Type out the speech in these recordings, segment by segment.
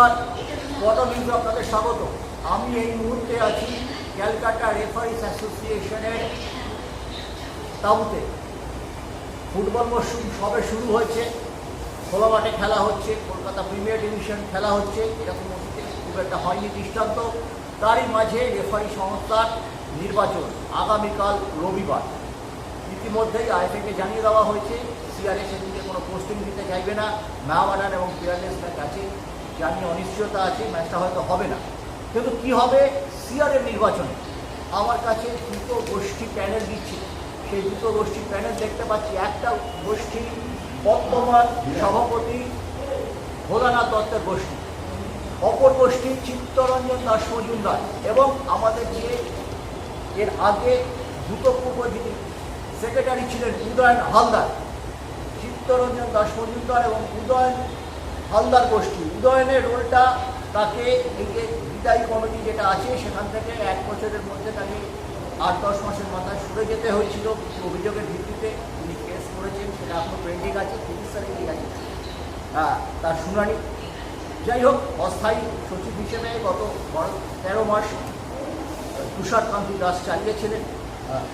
নমস্কার পটো নিউজে আপনাদের স্বাগত। আমি এই মুহূর্তে আছি ক্যালকাটা রেফারিস অ্যাসোসিয়েশনের তাবুতে ফুটবল মরশুম সবে শুরু হয়েছে। খোলা মাঠে খেলা হচ্ছে। কলকাতা প্রিমিয়ার ডিভিশন খেলা হচ্ছে। এরকম খুব একটা হয়নি দৃষ্টান্ত। তারই মাঝে রেফারি সংস্থার নির্বাচন আগামীকাল রবিবার। ইতিমধ্যেই আইএফএকে জানিয়ে দেওয়া হয়েছে, সিআরএস এদিকে কোনো পোস্টিং দিতে চাইবে না। ম্যাওয়াডান এবং পিয়ারলেস ম্যাচ আছে জানিয়ে অনিশ্চয়তা আছে ম্যাচটা হয়তো হবে না। কিন্তু কি হবে? সিআরএর নির্বাচনে আমার কাছে দুটো গোষ্ঠী প্যানেল দিচ্ছে। সেই দুটো গোষ্ঠী প্যানেল দেখতে পাচ্ছি। একটা গোষ্ঠী বর্তমান সভাপতি ভোলানাথ দত্তের গোষ্ঠী। অপর গোষ্ঠী চিত্তরঞ্জন দাস মজুমদার এবং আমাদের যে এর আগে ভূতপূর্ব যিনি সেক্রেটারি ছিলেন উদয়ন হালদার। চিত্তরঞ্জন দাস মজুমদার এবং উদয়ন হালদার গোষ্ঠী। উদয়নের রোলটা তাকে এই যে বিদায়ী কমিটি যেটা আছে সেখান থেকে এক বছরের মধ্যে তাকে আট দশ মাসের মাথায় সরে যেতে হয়েছিল। অভিযোগের ভিত্তিতে তিনি কেস করেছেন সেটা এখনও পেন্ডিং আছে তিরিশ তারিখেই আছে। হ্যাঁ, তার শুনানি। যাই হোক অস্থায়ী সচিব হিসেবে গত তেরো মাস তুষার কান্তি দাস চালিয়েছিলেন। আহ,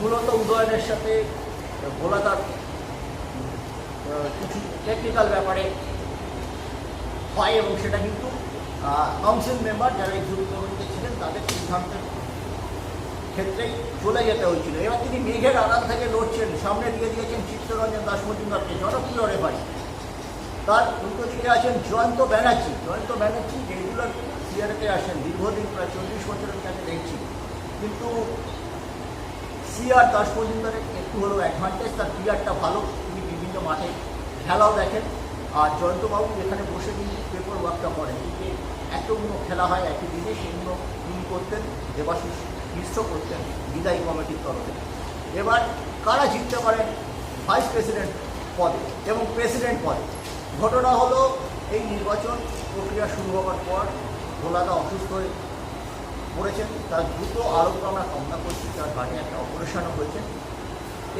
মূলত উদয়নের সাথে আহ, কিছু টেকনিক্যাল ব্যাপারে হয় এবং সেটা কিন্তু কাউন্সিল মেম্বার যারা এক্সিকিউটিভ কমিটিতে ছিলেন তাদের সিদ্ধান্তের ক্ষেত্রেই চলে যেতে হয়েছিল। এবার তিনি মেঘের আড়াল থেকে লড়ছেন, সামনে দিয়ে দিয়েছেন চিত্তরঞ্জন দাস মজুমদারকে জনপ্রিয় রেফারি তার উল্টো দিকে আছেন, জয়ন্ত ব্যানার্জি। জয়ন্ত ব্যানার্জি রেগুলার সিআরতে আসেন, দীর্ঘদিন প্রায় চল্লিশ বছরের কাছে দেখছি। কিন্তু সিআর দাস মজুমদারের একটু হলেও অ্যাডভান্টেজ তার প্লেয়ারটা ভালো। তিনি বিভিন্ন মাঠে খেলাও দেখেন। আর জয়ন্তবাবু এখানে বসে কিন্তু পেপার ওয়ার্কটা করেন। এতগুলো খেলা হয় একই দিনে, সেগুলো তিনি করতেন, দেবাশিস মিশ্র করতেন, বিদায়ী কমিটির তরফে এবার কারা জিততে পারেন ভাইস প্রেসিডেন্ট পদে এবং প্রেসিডেন্ট পদে? ঘটনা হলো, এই নির্বাচন প্রক্রিয়া শুরু হওয়ার পর ভোলাদা অসুস্থ হয়ে পড়েছেন। তার দ্রুত আরোগ্য আমরা কামনা করছি, তার ঘাটে একটা অপারেশনও হয়েছে।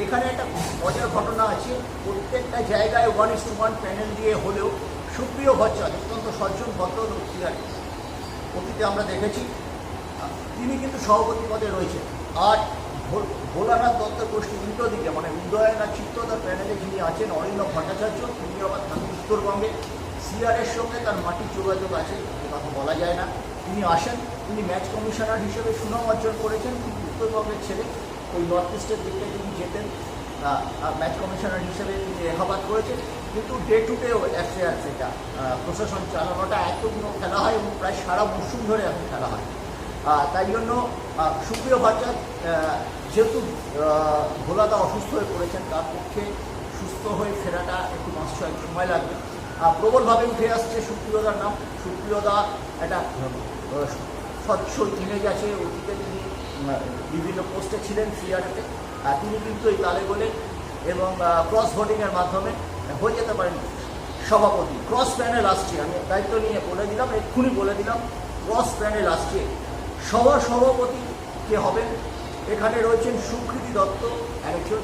এখানে একটা মজার ঘটনা আছে। প্রত্যেকটা জায়গায় ওয়ান ইস ওয়ান প্যানেল দিয়ে হলেও সুপ্রিয় ভট্টাচার্য অত্যন্ত সজ্জন ভদ্র ছিলেন। অতীতে আমরা দেখেছি। তিনি কিন্তু সভাপতি পদে রয়েছেন। আর ভোলানাথ দত্ত গোষ্ঠী উল্টো দিকে মানে উদয়নাথ চিত্তদার প্যানেলে যিনি আছেন, অরিন্দম ভট্টাচার্য, তিনি আবার থাকেন উত্তরবঙ্গে। সিআরের সঙ্গে তার মাটির যোগাযোগ আছে কথা বলা যায় না। তিনি আসেন, তিনি ম্যাচ কমিশনার হিসেবে সুনাম অর্জন করেছেন, তিনি উত্তরবঙ্গের ছেলে। ওই নর্থ ইস্টের দিকে তিনি যেতেন ম্যাচ কমিশনার হিসেবে তিনি রেখাবাদ করেছেন। কিন্তু ডে টু ডে অ্যাফেয়ার সেটা প্রশাসন চালানোটা এতগুলো খেলা হয় এবং প্রায় সারা মরশুম ধরে এখন খেলা হয়। তাই জন্য সুপ্রিয় ভট্টাচার্য যেহেতু ভোলাদা অসুস্থ হয়ে পড়েছেন, তার পক্ষে সুস্থ হয়ে ফেরাটা একটু মাস ছয়েক সময় লাগবে। প্রবলভাবে উঠে আসছে সুপ্রিয়দার নাম। সুপ্রিয়দা একটা স্বচ্ছ ইমেজ আছে, অতীতে তিনি বিভিন্ন পোস্টে ছিলেন সিআরএতে তিনি কিন্তু এই তালে বলে এবং ক্রস ভোটিংয়ের মাধ্যমে হয়ে যেতে পারেন সভাপতি। ক্রস প্যানেল আসছে, আমি দায়িত্ব নিয়ে বলে দিলাম, এক্ষুনি বলে দিলাম ক্রস প্যানেল আসছে। সভা সভাপতি কে হবেন? এখানে রয়েছেন সুকৃতি দত্ত, একজন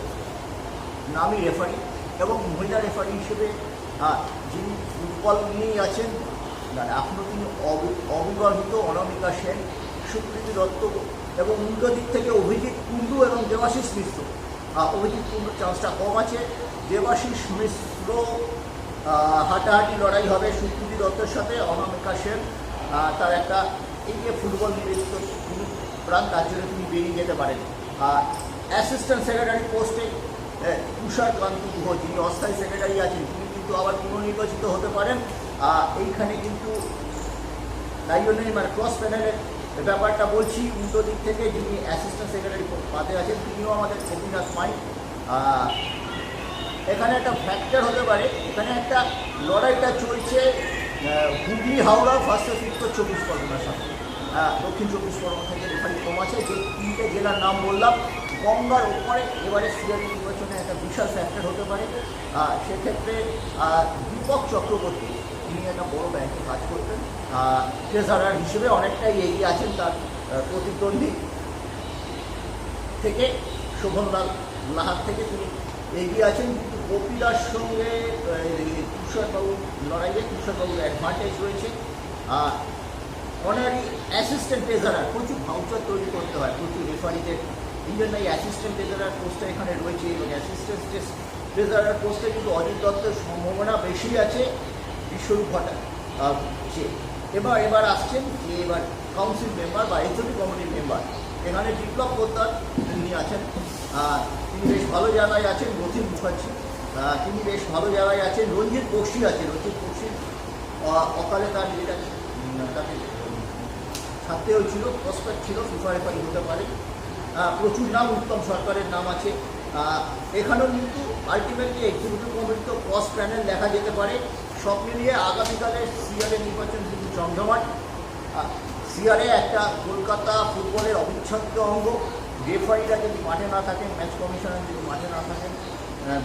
নামী রেফারি এবং মহিলা রেফারি হিসেবে যিনি ফুটবল নিয়েই আছেন না এখনও তিনি অবি- অবিবাহিত অনামিকা সেন, সুকৃতি দত্ত এবং উল্টো দিক থেকে অভিজিৎ কুণ্ডু এবং দেবাশিস মিশ্র। অভিজিৎ কুণ্ডুর চান্সটা কম আছে। দেবাশিস মিশ্র হাঁটাহাঁটি লড়াই হবে সুকৃতি দত্তের সাথে, অনামিকা সেন তার একটা এই যে ফুটবল নিবেদিত প্রাণ, তার জন্য তিনি বেরিয়ে যেতে পারেন। আর অ্যাসিস্ট্যান্ট সেক্রেটারি পোস্টে তুষার কান্তি গুহ, যিনি অস্থায়ী সেক্রেটারি আছেন, তিনি কিন্তু আবার পুনর্নির্বাচিত হতে পারেন। এইখানে কিন্তু তাই মানে ক্রস প্যানেলের ব্যাপারটা বলছি, উল্টো দিক থেকে যিনি অ্যাসিস্ট্যান্ট সেক্রেটারি পাতে আছেন, তিনিও আমাদের গোপীনাথ মাই এখানে একটা ফ্যাক্টর হতে পারে। এখানে একটা লড়াইটা চলছে হুগলি, হাওড়া ফার্স্ট উত্তর চব্বিশ পরগনার সাথে। দক্ষিণ চব্বিশ পরগনা থেকে রেফারি কম আছে, যে তিনটে জেলার নাম বললাম, গঙ্গার ওপরে এবারে সিআরি নির্বাচনে একটা বিশাল ফ্যাক্টর হতে পারে। সেক্ষেত্রে দীপক চক্রবর্তী তিনি একটা বড় ব্যাংকে কাজ করতেন। ট্রেজারার হিসেবে অনেকটাই এগিয়ে আছেন তার প্রতিদ্বন্দ্বী থেকে, শোভনলাল লাহার থেকে তিনি এগিয়ে আছেন। কিন্তু গোপীদার সঙ্গে কিশোরবাবু লড়াইয়ে কিশোরবাবুর অ্যাডভান্টেজ রয়েছে। অনারি অ্যাসিস্ট্যান্ট ট্রেজারার প্রচুর ভাউচার তৈরি করতে হয়, প্রচুর রেফারিদের এই জন্য এই অ্যাসিস্ট্যান্ট ট্রেজারার পোস্টটা এখানে রয়েছে এবং অ্যাসিস্ট্যান্ট ট্রেজারার পোস্টে কিন্তু অজিত দত্তের সম্ভাবনা বেশি আছে। বিশ্বরূপ যে এবার এবার আসছেন যে এবার কাউন্সিল মেম্বার বা এইচওডি কমিটির মেম্বার এখানে বিপ্লব পোদ্দার তিনি আছেন। তিনি বেশ ভালো জায়গায় আছেন রথিন মুখার্জি। তিনি বেশ ভালো জায়গায় আছেন। রঞ্জিত বক্সি আছে। রঞ্জিত বক্সি অকালে তার যেটা তাকে ছাড়তে হয়েছিল প্রসপেক্ট ছিল ফিফা হতে পারে। প্রচুর নাম, উত্তম সরকারের নাম আছে। এখানেও কিন্তু আলটিমেটলি এক্সিকিউটিভ কমিটি তো ক্রস প্যানেল দেখা যেতে পারে। সব মিলিয়ে আগামীকালে সিআরএ নির্বাচন কিন্তু জমজমাট সিআরএ একটা কলকাতা ফুটবলের অবিচ্ছেদ্য অঙ্গ। রেফারিরা যদি মাঠে না থাকেন, ম্যাচ কমিশনার যদি মাঠে না থাকেন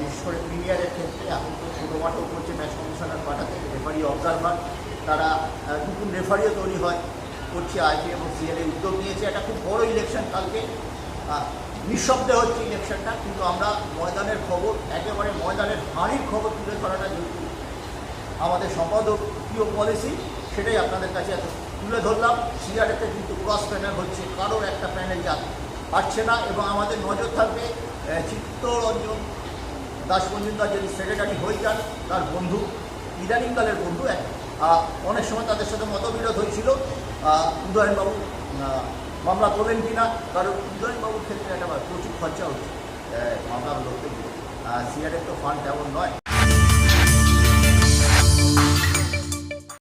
বিশেষ করে প্রিমিয়ারের ক্ষেত্রে এখন তো ছোটো মাঠেও করছে ম্যাচ কমিশনার পাঠাতে রেফারি অবজারভার তারা নতুন রেফারিও তৈরি হয়, করছে আইপি এবং সিএলএ উদ্যোগ নিয়েছে। একটা খুব বড় ইলেকশন কালকে। নিঃশব্দে হচ্ছে ইলেকশনটা কিন্তু আমরা ময়দানের খবর, একেবারে ময়দানের হাঁড়ির খবর তুলে ধরাটা যেহেতু আমাদের সম্পাদকীয় পলিসি সেটাই আপনাদের কাছে এত তুলে ধরলাম। সিআরএতে কিন্তু ক্রস প্যানেল হচ্ছে কারোর একটা প্যানেল যা পাচ্ছে না। এবং আমাদের নজর থাকবে চিত্তরঞ্জন দাস মজুমদার যদি সেক্রেটারি হয়ে যান তার বন্ধু ইদানিংকালের বন্ধু এক। অনেক সময় তাদের সাথে মতবিরোধ হয়েছিল। উদয়নবাবু মামলা করলেন কি না কারণ উদয়নবাবুর ক্ষেত্রে একটা প্রচুর খরচা হচ্ছে আহ, মামলা লড়তে গিয়ে সিআরএফ তো ফান্ড তেমন নয়।